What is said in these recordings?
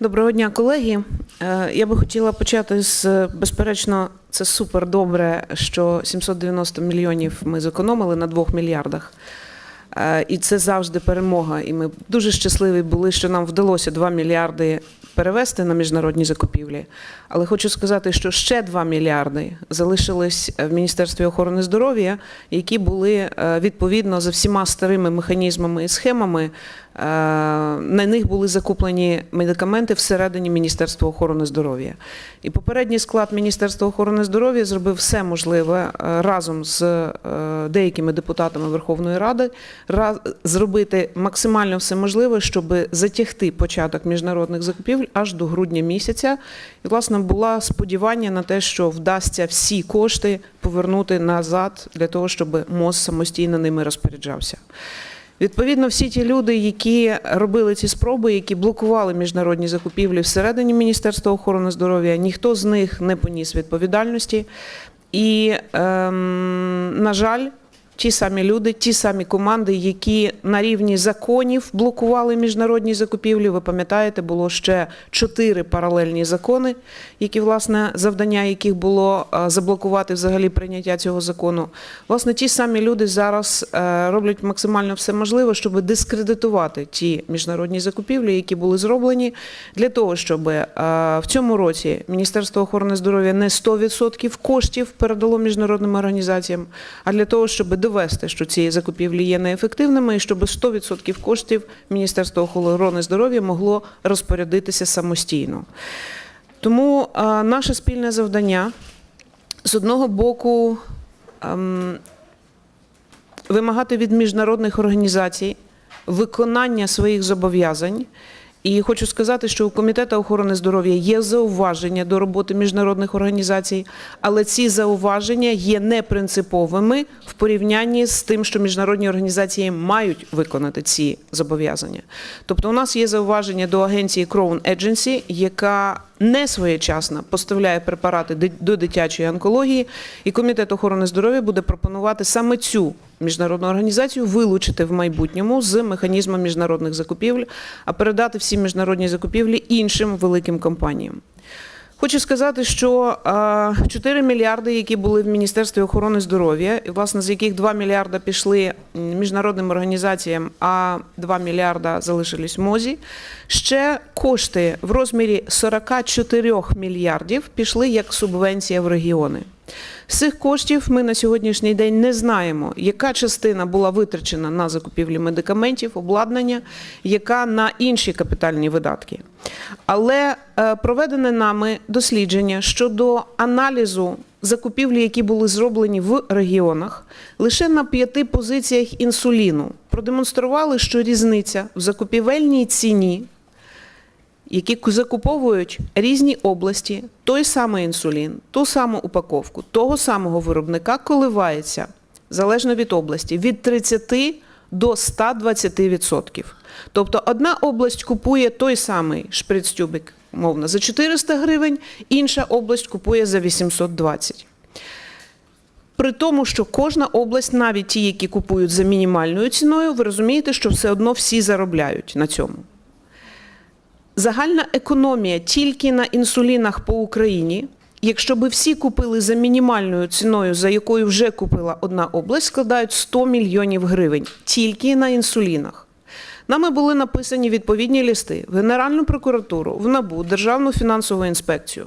Доброго дня, колеги. Е, Я би хотіла почати з е, безперечно, це супер добре, що 790 мільйонів ми зекономили на 2 мільярдах. Е, І це завжди перемога. І ми дуже щасливі були, що нам вдалося 2 мільярди перевести на міжнародні закупівлі. Але хочу сказати, що ще 2 мільярди залишились в Міністерстві охорони здоров'я, які були відповідно за всіма старими механізмами і схемами. Е, На них були закуплені медикаменти всередині Міністерства охорони здоров'я. І попередній склад Міністерства охорони здоров'я зробив все можливе е, разом з е, деякими депутатами Верховної Ради зробити максимально все можливе, щоб затягти початок міжнародних закупівель аж до грудня місяця. І, власне, була сподівання на те, що вдасться всі кошти повернути назад для того, щоб МОЗ самостійно ними розпоряджався. Відповідно, всі ті люди, які робили ці спроби, які блокували міжнародні закупівлі всередині Міністерства охорони здоров'я, ніхто з них не поніс відповідальності. І, ем, на жаль, ті самі люди, ті самі команди, які на рівні законів блокували міжнародні закупівлі. Ви пам'ятаєте, було ще чотири паралельні закони, які, власне, завдання яких було е, заблокувати взагалі прийняття цього закону. Власне, ті самі люди зараз е, роблять максимально все можливе, щоб дискредитувати ті міжнародні закупівлі, які були зроблені, для того, щоб е, в цьому році Міністерство охорони здоров'я не 100% коштів передало міжнародним організаціям, а для того, щоб довести, що ці закупівлі є неефективними, і щоб 100% коштів Міністерство охорони здоров'я могло розпорядитися самостійно. Тому е, наше спільне завдання з одного боку ем, вимагати від міжнародних організацій виконання своїх зобов'язань. І хочу сказати, що у Комітету охорони здоров'я є зауваження до роботи міжнародних організацій, але ці зауваження є непринциповими в порівнянні з тим, що міжнародні організації мають виконати ці зобов'язання. Тобто, у нас є зауваження до агенції Crown Agency, яка не своєчасно поставляє препарати до дитячої онкології, і Комітет охорони здоров'я буде пропонувати саме цю міжнародну організацію вилучити в майбутньому з механізму міжнародних закупівель, а передати всі міжнародні закупівлі іншим великим компаніям. Хочу сказати, що а, 4 мільярди, які були в Міністерстві охорони здоров'я, і власне з яких 2 мільярда пішли міжнародним організаціям, а 2 мільярда залишились в МОЗі. Ще кошти в розмірі 44 мільярдів пішли як субвенція в регіони. З цих коштів ми на сьогоднішній день не знаємо, яка частина була витрачена на закупівлі медикаментів, обладнання, яка на інші капітальні видатки. Але е, проведене нами дослідження щодо аналізу закупівлі, які були зроблені в регіонах, лише на п'яти позиціях інсуліну продемонстрували, що різниця в закупівельній ціні які закуповують різні області, той самий інсулін, ту саму упаковку, того самого виробника коливається залежно від області від 30 до 120%. Тобто одна область купує той самий шприц-тюбик, мовно, за 400 гривень, інша область купує за 820. При тому, що кожна область, навіть ті, які купують за мінімальною ціною, ви розумієте, що все одно всі заробляють на цьому. Загальна економія тільки на інсулінах по Україні, якщо би всі купили за мінімальною ціною, за якою вже купила одна область, складають 100 мільйонів гривень тільки на інсулінах. Нами були написані відповідні листи в Генеральну прокуратуру, в НАБУ, Державну фінансову інспекцію.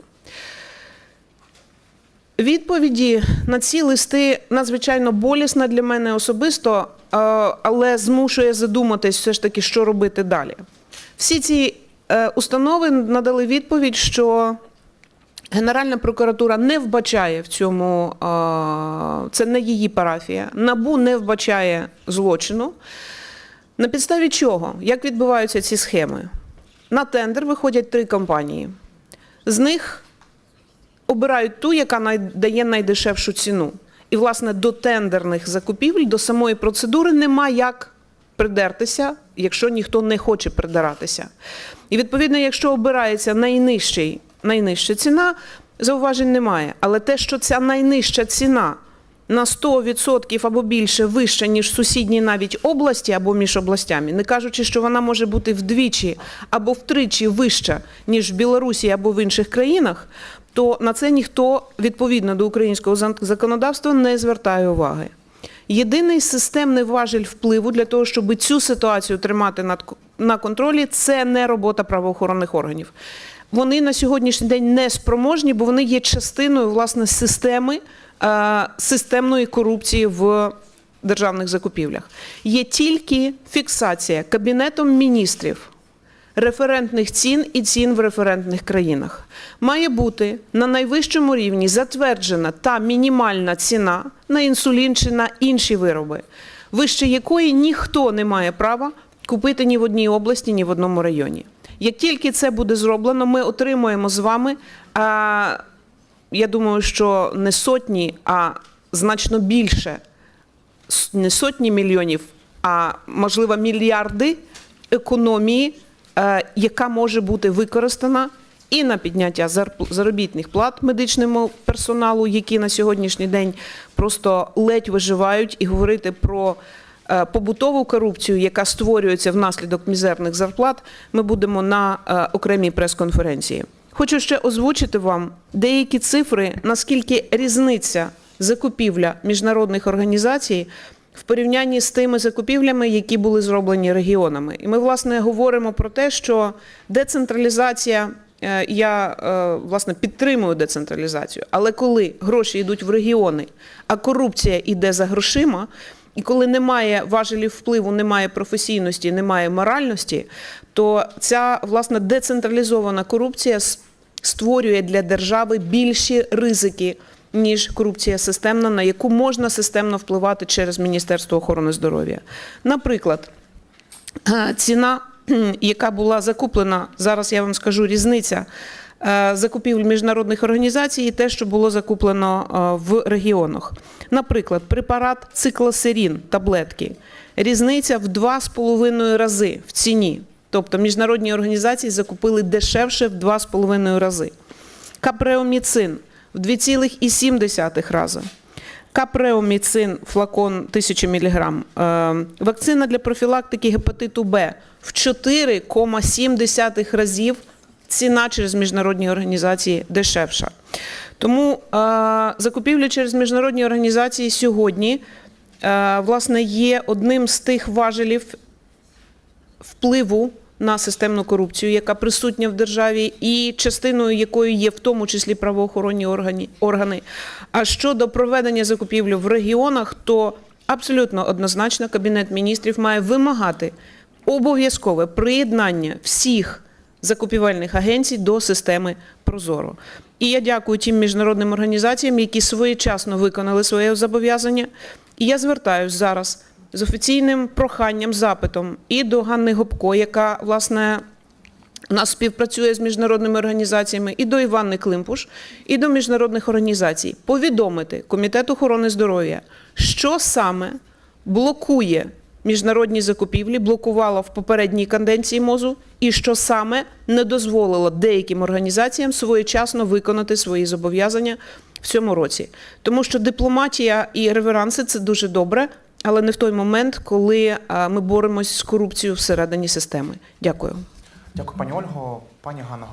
Відповіді на ці листи надзвичайно болісна для мене особисто, е, але змушує задуматись все ж таки, що робити далі. Всі ці установи надали відповідь, що Генеральна прокуратура не вбачає в цьому, е, це не її парафія, НАБУ не вбачає злочину. На підставі чого? Як відбуваються ці схеми? На тендер виходять три компанії. З них обирають ту, яка дає найдешевшу ціну. І, власне, до тендерних закупівель, до самої процедури нема як придертися, якщо ніхто не хоче придиратися. І відповідно, якщо обирається найнижчий, найнижча ціна, зауважень немає. Але те, що ця найнижча ціна на 100% або більше вища, ніж сусідні навіть області або між областями, не кажучи, що вона може бути вдвічі або втричі вища, ніж в Білорусі або в інших країнах, то на це ніхто відповідно до українського законодавства не звертає уваги. Єдиний системний важель впливу для того, щоб цю ситуацію тримати на контролі, це не робота правоохоронних органів. Вони на сьогоднішній день не спроможні, бо вони є частиною власне системи е, системної корупції в державних закупівлях. Є тільки фіксація кабінетом міністрів референтних цін і цін в референтних країнах. Має бути на найвищому рівні затверджена та мінімальна ціна на інсулін чи на інші вироби, вище якої ніхто не має права купити ні в одній області, ні в одному районі. Як тільки це буде зроблено, ми отримуємо з вами. А, я думаю, що не сотні, а значно більше не сотні мільйонів, а можливо мільярди економії, яка може бути використана і на підняття заробітних плат медичному персоналу, які на сьогоднішній день просто ледь виживають, і говорити про е, побутову корупцію, яка створюється внаслідок мізерних зарплат, ми будемо на е, окремій прес-конференції. Хочу ще озвучити вам деякі цифри, наскільки різниця закупівля міжнародних організацій в порівнянні з тими закупівлями, які були зроблені регіонами. І ми, власне, говоримо про те, що децентралізація. е, Я е, власне підтримую децентралізацію, але коли гроші йдуть в регіони, а корупція йде за грошима, і коли немає важелів впливу, немає професійності, немає моральності, то ця власне децентралізована корупція створює для держави більші ризики, ніж корупція системна, на яку можна системно впливати через Міністерство охорони здоров'я. Наприклад, е, ціна, яка була закуплена, зараз я вам скажу різниця е, закупівель міжнародних організацій і те, що було закуплено е, в регіонах. Наприклад, препарат циклосерін, таблетки. Різниця в 2,5 рази в ціні. Тобто міжнародні організації закупили дешевше в 2,5 рази. Капреоміцин в 2,7 рази. Капреоміцин, флакон 1000 мг. Е, Вакцина для профілактики гепатиту Б в 4,7 разів ціна через міжнародні організації дешевша. Тому е, закупівлі через міжнародні організації сьогодні е, власне є одним з тих важелів впливу на системну корупцію, яка присутня в державі, і частиною якої є в тому числі правоохоронні органи. А щодо проведення закупівлі в регіонах, то абсолютно однозначно Кабінет міністрів має вимагати обов'язкове приєднання всіх закупівельних агенцій до системи Прозоро. І я дякую тим міжнародним організаціям, які своєчасно виконали своє зобов'язання. І я звертаюся зараз з офіційним проханням, запитом і до Ганни Гопко, яка власне у нас співпрацює з міжнародними організаціями, і до Іванни Климпуш, і до міжнародних організацій повідомити Комітет охорони здоров'я, що саме блокує міжнародні закупівлі, блокувало в попередній канденції МОЗу, і що саме не дозволило деяким організаціям своєчасно виконати свої зобов'язання в цьому році. Тому що дипломатія і реверанси це дуже добре, але не в той момент, коли ми боремось з корупцією всередині системи. Дякую. Дякую, пані Ольго. Пані Ганна,